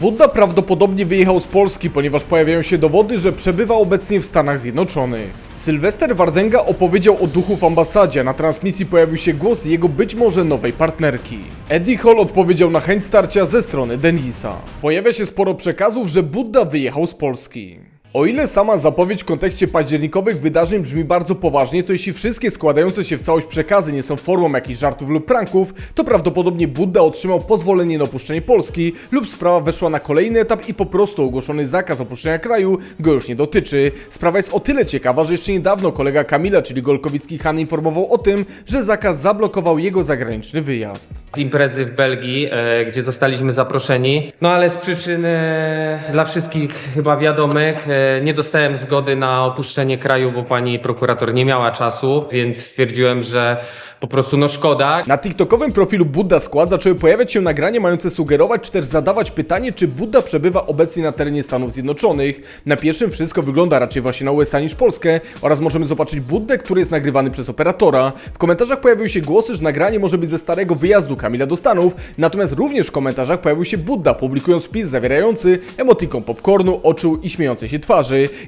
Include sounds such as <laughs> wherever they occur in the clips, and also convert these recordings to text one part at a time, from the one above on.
Budda prawdopodobnie wyjechał z Polski, ponieważ pojawiają się dowody, że przebywa obecnie w Stanach Zjednoczonych. Sylwester Wardenga opowiedział o duchu w ambasadzie, na transmisji pojawił się głos jego być może nowej partnerki. Eddie Hall odpowiedział na chęć starcia ze strony Denisa. Pojawia się sporo przekazów, że Budda wyjechał z Polski. O ile sama zapowiedź w kontekście październikowych wydarzeń brzmi bardzo poważnie, to jeśli wszystkie składające się w całość przekazy nie są formą jakichś żartów lub pranków, to prawdopodobnie Budda otrzymał pozwolenie na opuszczenie Polski lub sprawa weszła na kolejny etap i po prostu ogłoszony zakaz opuszczenia kraju go już nie dotyczy. Sprawa jest o tyle ciekawa, że jeszcze niedawno kolega Kamila, czyli Golkowicki Han informował o tym, że zakaz zablokował jego zagraniczny wyjazd. imprezy w Belgii, e, gdzie zostaliśmy zaproszeni. No ale z przyczyn e, dla wszystkich chyba wiadomych e, nie dostałem zgody na opuszczenie kraju, bo pani prokurator nie miała czasu, więc stwierdziłem, że po prostu no szkoda. Na TikTokowym profilu Buddha Skład zaczęły pojawiać się nagrania mające sugerować czy też zadawać pytanie, czy Buddha przebywa obecnie na terenie Stanów Zjednoczonych. Na pierwszym wszystko wygląda raczej właśnie na USA niż Polskę oraz możemy zobaczyć Buddę, który jest nagrywany przez operatora. W komentarzach pojawiły się głosy, że nagranie może być ze starego wyjazdu Kamila do Stanów, natomiast również w komentarzach pojawił się Buddha, publikując wpis zawierający emotikon popcornu, oczu i śmiejącej się twarzy.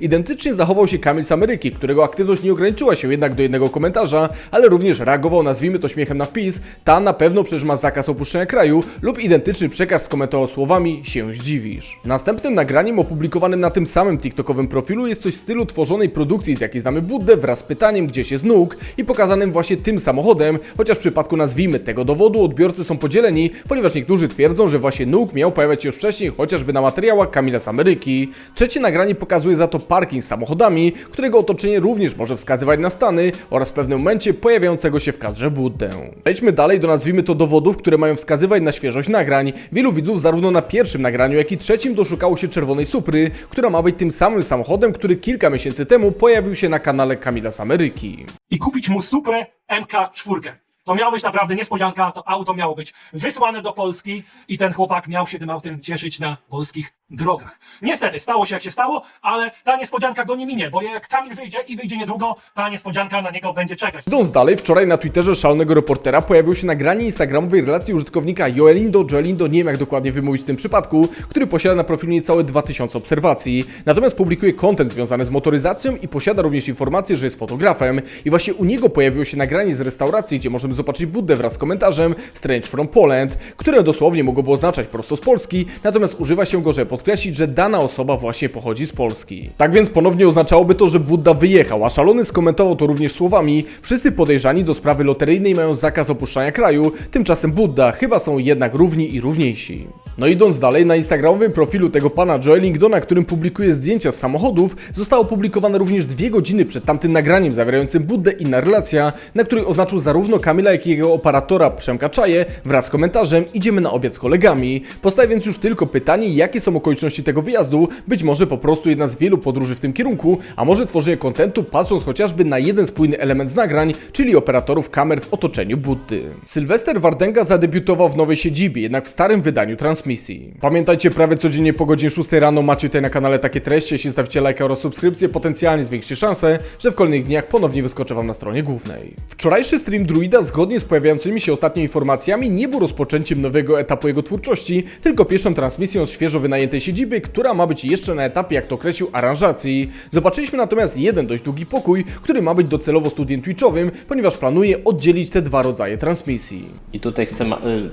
Identycznie zachował się Kamil z Ameryki, którego aktywność nie ograniczyła się jednak do jednego komentarza, ale również reagował, nazwijmy to śmiechem na wpis, ta na pewno przecież ma zakaz opuszczenia kraju lub identyczny przekaz skomentował słowami się zdziwisz. Następnym nagraniem opublikowanym na tym samym TikTokowym profilu jest coś w stylu tworzonej produkcji, z jakiej znamy Buddę wraz z pytaniem gdzieś jest nóg i pokazanym właśnie tym samochodem, chociaż w przypadku nazwijmy tego dowodu odbiorcy są podzieleni, ponieważ niektórzy twierdzą, że właśnie nóg miał pojawiać się już wcześniej, chociażby na materiałach Kamila z Ameryki. Trzecie nagranie pokazuje za to parking z samochodami, którego otoczenie również może wskazywać na Stany oraz w pewnym momencie pojawiającego się w kadrze Buddę. Przejdźmy dalej do nazwijmy to dowodów, które mają wskazywać na świeżość nagrań. Wielu widzów zarówno na pierwszym nagraniu, jak i trzecim doszukało się czerwonej Supry, która ma być tym samym samochodem, który kilka miesięcy temu pojawił się na kanale Kamila z Ameryki. i kupić mu Suprę MK4. To miała być naprawdę niespodzianka, to auto miało być wysłane do Polski i ten chłopak miał się tym autem cieszyć na polskich drogach. Niestety, stało się jak się stało, ale ta niespodzianka go nie minie, bo jak Kamil wyjdzie i wyjdzie niedługo, ta niespodzianka na niego będzie czekać. Idąc dalej, wczoraj na Twitterze szalonego reportera pojawiło się nagranie instagramowej relacji użytkownika Joelindo, Joelindo, nie wiem jak dokładnie wymówić w tym przypadku, który posiada na profilu niecałe 2000 obserwacji. Natomiast publikuje content związany z motoryzacją i posiada również informację, że jest fotografem. I właśnie u niego pojawiło się nagranie z restauracji, gdzie możemy zobaczyć Buddę wraz z komentarzem Strange from Poland, które dosłownie mogłoby oznaczać prosto z Polski, natomiast używa się go, żeby podkreślić, że dana osoba właśnie pochodzi z Polski. Tak więc ponownie oznaczałoby to, że Budda wyjechał, a szalony skomentował to również słowami Wszyscy podejrzani do sprawy loteryjnej mają zakaz opuszczania kraju, tymczasem Budda chyba są jednak równi i równiejsi. No idąc dalej, na instagramowym profilu tego pana Joe na którym publikuje zdjęcia z samochodów, zostało opublikowane również dwie godziny przed tamtym nagraniem zawierającym Buddę inna relacja, na której oznaczył zarówno Kamila, jak i jego operatora Przemka Czaje wraz z komentarzem idziemy na obiad z kolegami. Postawię więc już tylko pytanie, jakie są okoliczności tego wyjazdu, być może po prostu jedna z wielu podróży w tym kierunku, a może tworzenie kontentu patrząc chociażby na jeden spójny element z nagrań, czyli operatorów kamer w otoczeniu Buddy. Sylwester Wardenga zadebiutował w nowej siedzibie, jednak w starym wydaniu transmisji. Pamiętajcie, prawie codziennie po godzinie 6 rano macie tutaj na kanale takie treści, jeśli stawicie lajka oraz subskrypcję, potencjalnie zwiększy szanse, że w kolejnych dniach ponownie wyskoczę Wam na stronie głównej. Wczorajszy stream Druida, zgodnie z pojawiającymi się ostatnio informacjami, nie był rozpoczęciem nowego etapu jego twórczości, tylko pierwszą transmisją z świeżo wynajętej siedziby, która ma być jeszcze na etapie, jak to określił, aranżacji. Zobaczyliśmy natomiast jeden dość długi pokój, który ma być docelowo studiem Twitchowym, ponieważ planuje oddzielić te dwa rodzaje transmisji. I tutaj chcę, y,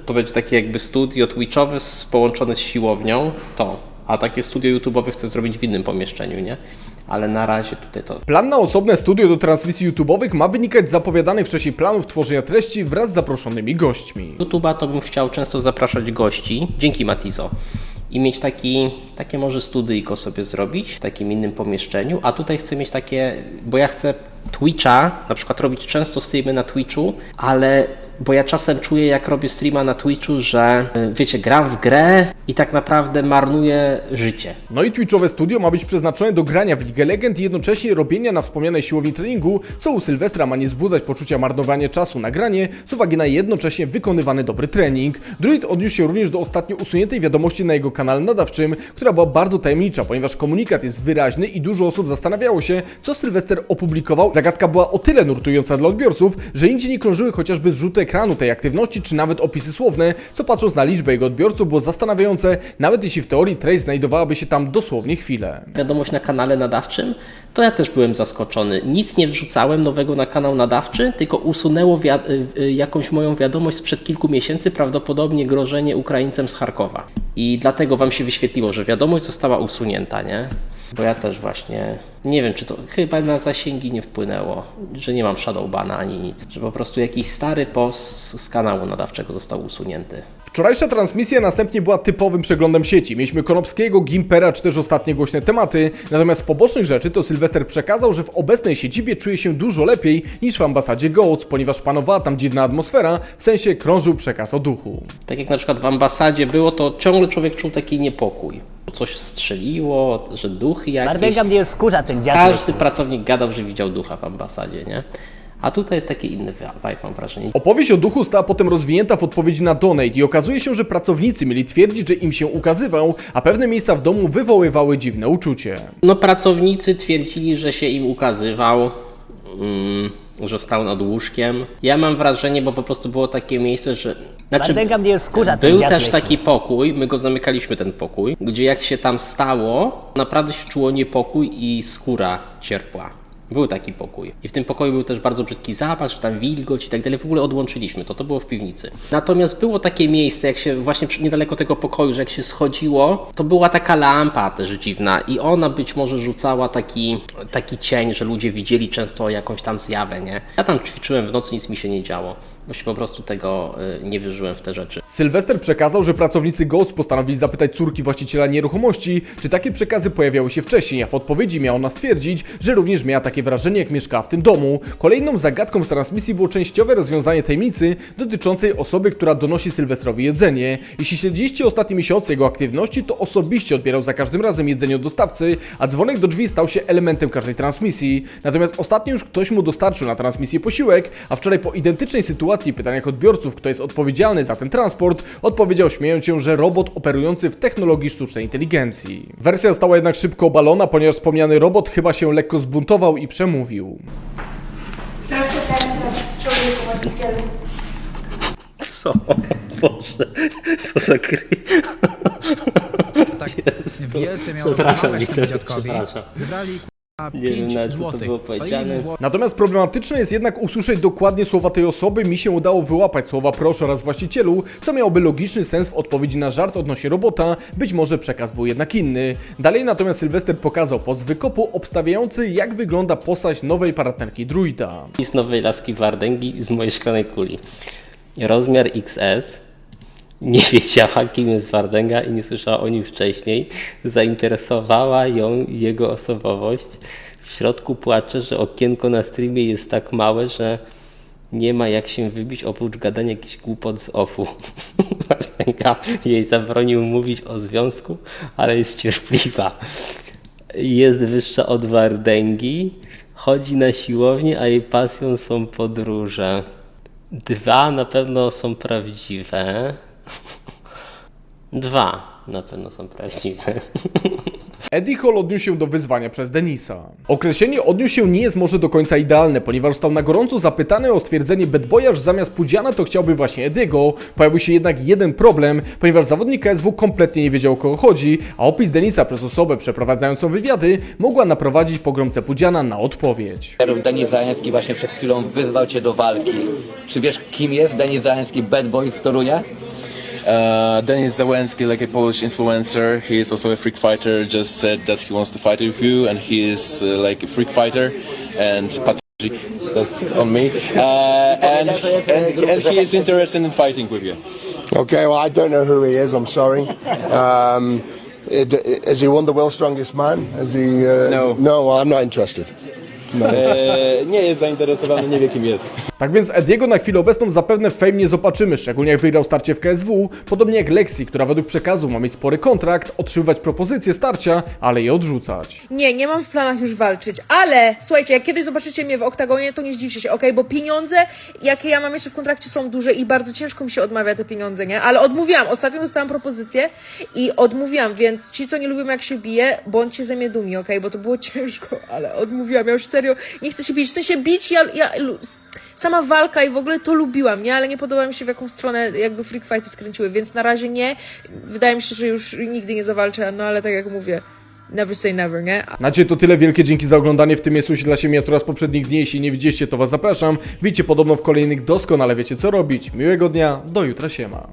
to będzie takie jakby studio twitchowe z, połączone z siłownią, to. A takie studio YouTube'owe chcę zrobić w innym pomieszczeniu, nie? Ale na razie tutaj to. Plan na osobne studio do transmisji YouTube'owych ma wynikać z zapowiadanych wcześniej planów tworzenia treści wraz z zaproszonymi gośćmi. YouTube'a to bym chciał często zapraszać gości, dzięki Matizo. I mieć taki, takie może studyjko sobie zrobić w takim innym pomieszczeniu, a tutaj chcę mieć takie, bo ja chcę Twitcha, na przykład robić często streamy na Twitchu, ale bo ja czasem czuję, jak robię streama na Twitchu, że y, wiecie, gram w grę i tak naprawdę marnuję życie. No i Twitchowe studio ma być przeznaczone do grania w League Legend i jednocześnie robienia na wspomnianej siłowni treningu, co u Sylwestra ma nie wzbudzać poczucia marnowania czasu na granie, z uwagi na jednocześnie wykonywany dobry trening. Druid odniósł się również do ostatnio usuniętej wiadomości na jego kanale nadawczym, która była bardzo tajemnicza, ponieważ komunikat jest wyraźny i dużo osób zastanawiało się, co Sylwester opublikował. Zagadka była o tyle nurtująca dla odbiorców, że nigdzie nie krążyły chociażby zrzuty ekranu tej aktywności, czy nawet opisy słowne, co patrząc na liczbę jego odbiorców było zastanawiające, nawet jeśli w teorii treść znajdowałaby się tam dosłownie chwilę. wiadomość na kanale nadawczym, to ja też byłem zaskoczony. Nic nie wrzucałem nowego na kanał nadawczy, tylko usunęło y, y, jakąś moją wiadomość sprzed kilku miesięcy, prawdopodobnie grożenie Ukraińcem z Charkowa. I dlatego wam się wyświetliło, że wiadomość została usunięta, nie? Bo ja też właśnie nie wiem, czy to chyba na zasięgi nie wpłynęło, że nie mam shadowbana ani nic, że po prostu jakiś stary post z kanału nadawczego został usunięty. Wczorajsza transmisja następnie była typowym przeglądem sieci. Mieliśmy Konopskiego, Gimpera czy też ostatnie głośne tematy. Natomiast z pobocznych rzeczy to Sylwester przekazał, że w obecnej siedzibie czuje się dużo lepiej niż w ambasadzie Goats, ponieważ panowała tam dziwna atmosfera, w sensie krążył przekaz o duchu. Tak jak na przykład w ambasadzie było, to ciągle człowiek czuł taki niepokój. Coś strzeliło, że duchy jakieś. Bardęga mnie wkurza ten dziad. Każdy pracownik gadał, że widział ducha w ambasadzie, nie? A tutaj jest taki inny vibe, mam wrażenie. Opowieść o duchu została potem rozwinięta w odpowiedzi na donate i okazuje się, że pracownicy mieli twierdzić, że im się ukazywał, a pewne miejsca w domu wywoływały dziwne uczucie. No pracownicy twierdzili, że się im ukazywał, mm, że stał nad łóżkiem. Ja mam wrażenie, bo po prostu było takie miejsce, że... Znaczy, mnie wkurza ten Był też leśny. taki pokój, my go zamykaliśmy ten pokój, gdzie jak się tam stało, naprawdę się czuło niepokój i skóra cierpła. Był taki pokój. I w tym pokoju był też bardzo brzydki zapach, tam wilgoć i tak dalej. W ogóle odłączyliśmy to, to było w piwnicy. Natomiast było takie miejsce, jak się właśnie niedaleko tego pokoju, że jak się schodziło, to była taka lampa też dziwna i ona być może rzucała taki, taki cień, że ludzie widzieli często jakąś tam zjawę, nie? Ja tam ćwiczyłem w nocy, nic mi się nie działo. Bo się po prostu tego y, nie wierzyłem w te rzeczy. Sylwester przekazał, że pracownicy Goats postanowili zapytać córki właściciela nieruchomości, czy takie przekazy pojawiały się wcześniej, a w odpowiedzi miała ona stwierdzić, że również miała takie wrażenie, jak mieszkała w tym domu. Kolejną zagadką z transmisji było częściowe rozwiązanie tajemnicy dotyczącej osoby, która donosi Sylwestrowi jedzenie. Jeśli śledziliście ostatnie miesiące jego aktywności, to osobiście odbierał za każdym razem jedzenie od dostawcy, a dzwonek do drzwi stał się elementem każdej transmisji. Natomiast ostatnio już ktoś mu dostarczył na transmisję posiłek, a wczoraj po identycznej sytuacji i pytaniach odbiorców, kto jest odpowiedzialny za ten transport, odpowiedział śmiejąc się, że robot operujący w technologii sztucznej inteligencji. Wersja została jednak szybko obalona, ponieważ wspomniany robot chyba się lekko zbuntował i przemówił. Proszę Tesla, człowieku właścicielu. Co? Boże, co za gry. tak Jezu. wielce miało Przepraszam, dziadkowi. przepraszam. Zebrali Nie wiem, 5 na co to złotych. było powiedziane. Natomiast problematyczne jest jednak usłyszeć dokładnie słowa tej osoby. Mi się udało wyłapać słowa proszę oraz właścicielu, co miałoby logiczny sens w odpowiedzi na żart odnośnie robota. Być może przekaz był jednak inny. Dalej natomiast Sylwester pokazał post wykopu obstawiający jak wygląda postać nowej partnerki druida. I z nowej laski Wardęgi z mojej szklanej kuli. Rozmiar XS. Nie wiedziała, kim jest Wardęga i nie słyszała o nim wcześniej. Zainteresowała ją jego osobowość. W środku płacze, że okienko na streamie jest tak małe, że nie ma jak się wybić oprócz gadania jakichś głupot z offu. <laughs> Wardęga jej zabronił mówić o związku, ale jest cierpliwa. Jest wyższa od Wardęgi, chodzi na siłownię, a jej pasją są podróże. Dwa na pewno są prawdziwe. Dwa na pewno są prawdziwe. Eddie Hall odniósł się do wyzwania przez Denisa. Określenie odniósł się nie jest może do końca idealne, ponieważ został na gorąco zapytany o stwierdzenie Bad Boya, że zamiast Pudziana to chciałby właśnie Ediego. Pojawił się jednak jeden problem, ponieważ zawodnik KSW kompletnie nie wiedział o kogo chodzi, a opis Denisa przez osobę przeprowadzającą wywiady mogła naprowadzić pogromcę Pudziana na odpowiedź. Denis Załęcki właśnie przed chwilą wyzwał cię do walki. Czy wiesz, kim jest Denis Załęcki, bad boy z Torunia? Uh, Denis Zawensky, like a Polish influencer, he is also a freak fighter. Just said that he wants to fight with you, and he is uh, like a freak fighter. And that's on me. Uh, and, and and he is interested in fighting with you. Okay, well, I don't know who he is. I'm sorry. Um, it, has he won the world's strongest man? Has he? Uh, No. No, well, I'm not interested. E, nie jest zainteresowany, nie wie kim jest. Tak więc Ediego na chwilę obecną zapewne w Fame nie zobaczymy, szczególnie jak wygrał starcie w KSW, podobnie jak Lexi, która według przekazu ma mieć spory kontrakt, otrzymywać propozycje starcia, ale je odrzucać. Nie, nie mam w planach już walczyć, ale słuchajcie, jak kiedyś zobaczycie mnie w oktagonie, to nie zdziwcie się, okej? Bo pieniądze, jakie ja mam jeszcze w kontrakcie, są duże i bardzo ciężko mi się odmawia te pieniądze, nie? Ale odmówiłam, ostatnio dostałam propozycję i odmówiłam, więc ci, co nie lubią jak się bije, bądźcie ze mnie dumni, okej? Bo to było <laughs> ciężko, ale odmówiłam, ja już chcę serio nie chcę się bić. W sensie bić, ja, ja sama walka i w ogóle to lubiłam, nie? Ale nie podoba mi się w jaką stronę jakby freak fighty skręciły, więc na razie nie. Wydaje mi się, że już nigdy nie zawalczę, no ale tak jak mówię, never say never, nie? Na dzisiaj to tyle, wielkie dzięki za oglądanie, w tym jest dla się miniatura z poprzednich dni, jeśli nie widzieliście to was zapraszam, widzicie podobno w kolejnych doskonale wiecie co robić, miłego dnia, do jutra siema.